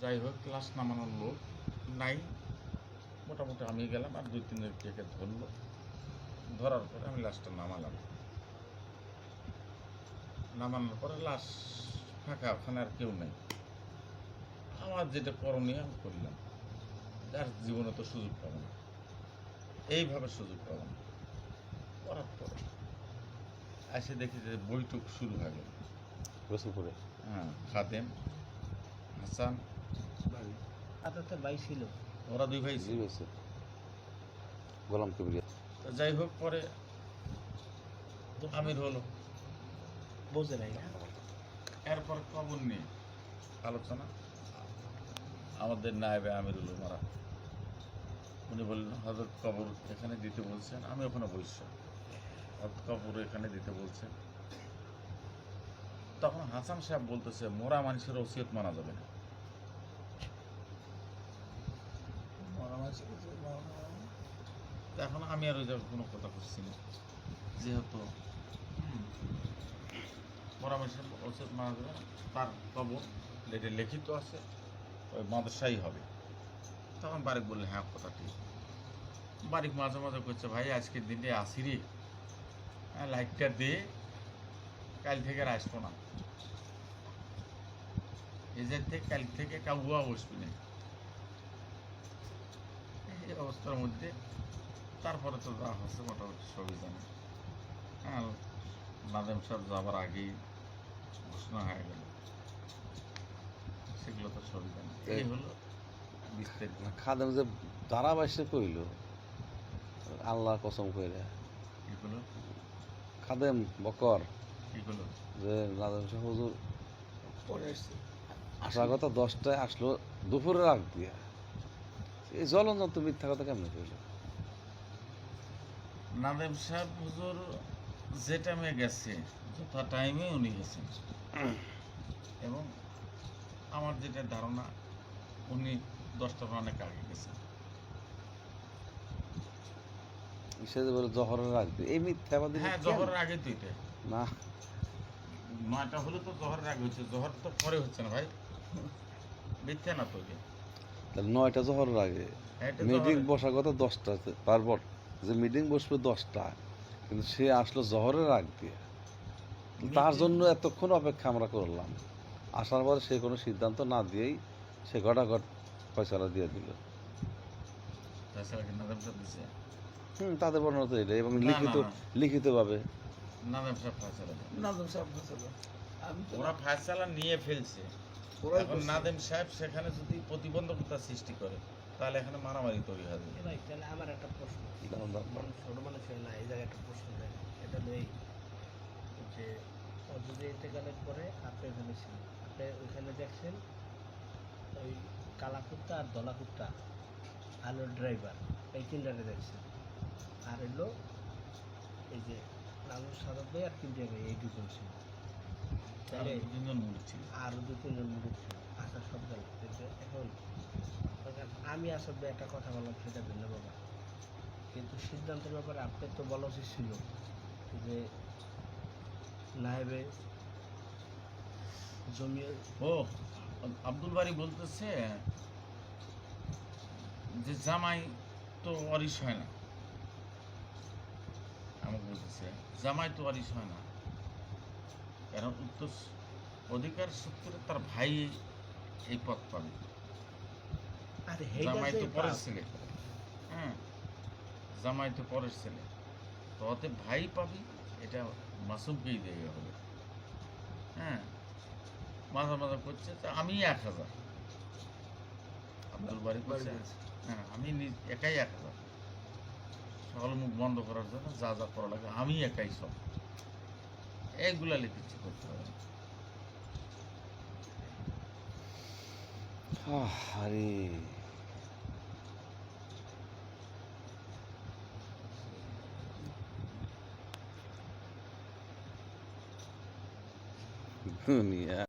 যাই হোক ক্লাস নামানোর লোক নাই। মোটামুটি আমি গেলাম আর দুই তিন কে ধরলো। ধরার পরে আমি লাশটা নামালাম। নামানোর পরে লাশ ফাঁকা ওখানে আর কেউ নেই। আমার যেটা করণীয় আমি করলাম। আর জীবনে তো সুযোগ পাবো না। এইভাবে সুযোগ পাবো না। করার পরে এসে দেখি যে বৈঠক শুরু হয়ে গেল। রসুলপুরে? হ্যাঁ খাদেম হাসান আপনার তো ভাই ছিল। ওরা দুই ভাই ছিল। গোলাম কবির। যাই হোক পরে আমির হলো। বোঝে নাই এরপর কবর নিয়ে আলোচনা। আমাদের নায়েবে আমিরুল মারা। উনি বললেন হজরত কবর এখানে দিতে বলছেন। আমি ওখানে বসছি হজরত কবর এখানে দিতে বলছেন। তখন হাসান সাহেব বলতেছে মোরা মানুষের ওসিয়ত মানা যাবে না। এখন আমি আর ওই কোনো কথা করছি না। যেহেতু যাবে না তার কবর এটা লিখিত আছে, ওই মাদ্রাসাই হবে। তখন বারিক বললে হ্যাঁ কথা ঠিক। বারিক মাঝে মাঝে করছে ভাই আজকের দিনে আসিরি হ্যাঁ লাইটটা দে। কাল থেকে আর আসব না। এদের থেকে কাল থেকে কাউয়া বসবি না। অবস্থার মধ্যে তারপরে তো যা হচ্ছে মোটামুটি সবই জানে। হ্যাঁ নাদেম সাহেব যাবার আগেই ঘোষণা হয়ে গেল। সেগুলো তো সবই জানে। এই হলো বিস্তারিত। খাদেম যে ধারাবাসে কইল আল্লাহ কসম কইরা। এগুলো খাদেম বকর এগুলো যে নাজম শাহ হুজুর আসার কথা দশটায় আসলো দুপুরে রাখ দিয়া। এই তো মিথ্যা কথা কেমন কইল? নাদেম সাহেব হুজুর যে টাইমে গেছে যথা টাইমে উনি গেছেন। এবং আমার যেটা ধারণা উনি দশটার অনেক আগে গেছেন। সে বলে জহরের রাখবে এই মিথ্যা আমাদের হ্যাঁ জহরের আগে তো এটা। না। নয়টা হলে তো জহরের আগে হচ্ছে জহর তো পরে হচ্ছে না ভাই। মিথ্যা না তো এটা। তাহলে নয়টা জহরের আগে মিটিং বসার কথা দশটাতে তারপর যে মিটিং বসবে দশটা কিন্তু সে আসলো জহরের আগ। দিয়ে তার জন্য এতক্ষণ অপেক্ষা আমরা করলাম। আসার পরে সে কোনো সিদ্ধান্ত না দিয়েই সে ঘটাঘট ফয়সালা দিয়ে দিল। নাদেম হুম তাদের বর্ণনা তো এটাই এবং না, না, লিখিত না। লিখিতভাবে। নাদেম সাহেব ফায়সালা। নাজম সাহেব তো ওরা ফায়সালা নিয়ে ফেলছে। এখন। নাদেম সাহেব সেখানে যদি প্রতিবন্ধকতা সৃষ্টি করে তাহলে এখানে মারামারি তৈরি হবে ভাই তাহলে আমার একটা প্রশ্ন। মানুষ ছোট মানুষের না এই জায়গায় একটা প্রশ্ন দেয়। এটা নেই। যে ও যদি ইন্তেকালের পরে আপনি ওখানে ছিলেন। আপনি ওইখানে দেখছেন ওই কালা কুত্তা আর দলা কুত্তা আলোর ড্রাইভার এই তিনটারে দেখছেন। আর এলো এই যে লালুর সাদত ভাই আর তিনটে ভাই এই দুজন ছিল। তাহলে আর দুজন মুড়ি ছিল। আরও দু তিনজন মুরুখ ছিল। আসার সব গেল কিন্তু এখন আমি আসার একটা কথা বললাম সেটা ভিন্ন ব্যাপার কিন্তু সিদ্ধান্তের ব্যাপারে আপনার তো বলা উচিত ছিল যে নায়েবে জমি ও আব্দুল বাড়ি বলতেছে যে জামাই তো অরিস হয় না। আমাকে বলতেছে জামাই তো অরিস হয় না। কারণ উত্তর অধিকার সূত্রে তার ভাই এই পথ পাবে। জামাই তো পরের ছেলে। হ্যাঁ জামাই তো পরের ছেলে। তো অতএব ভাই পাবি এটা মাসুমকেই দেওয়া হবে? হ্যাঁ মাঝে মাঝে করছে যে আমি এক হাজার। আব্দুল বাড়ি করছে। হ্যাঁ আমি নিজ- একাই এক হাজার। সকল মুখ বন্ধ করার জন্য যা যা করা লাগে আমি একাই সব। এইগুলা লিখেছি করতে হবে। আরে দুনিয়া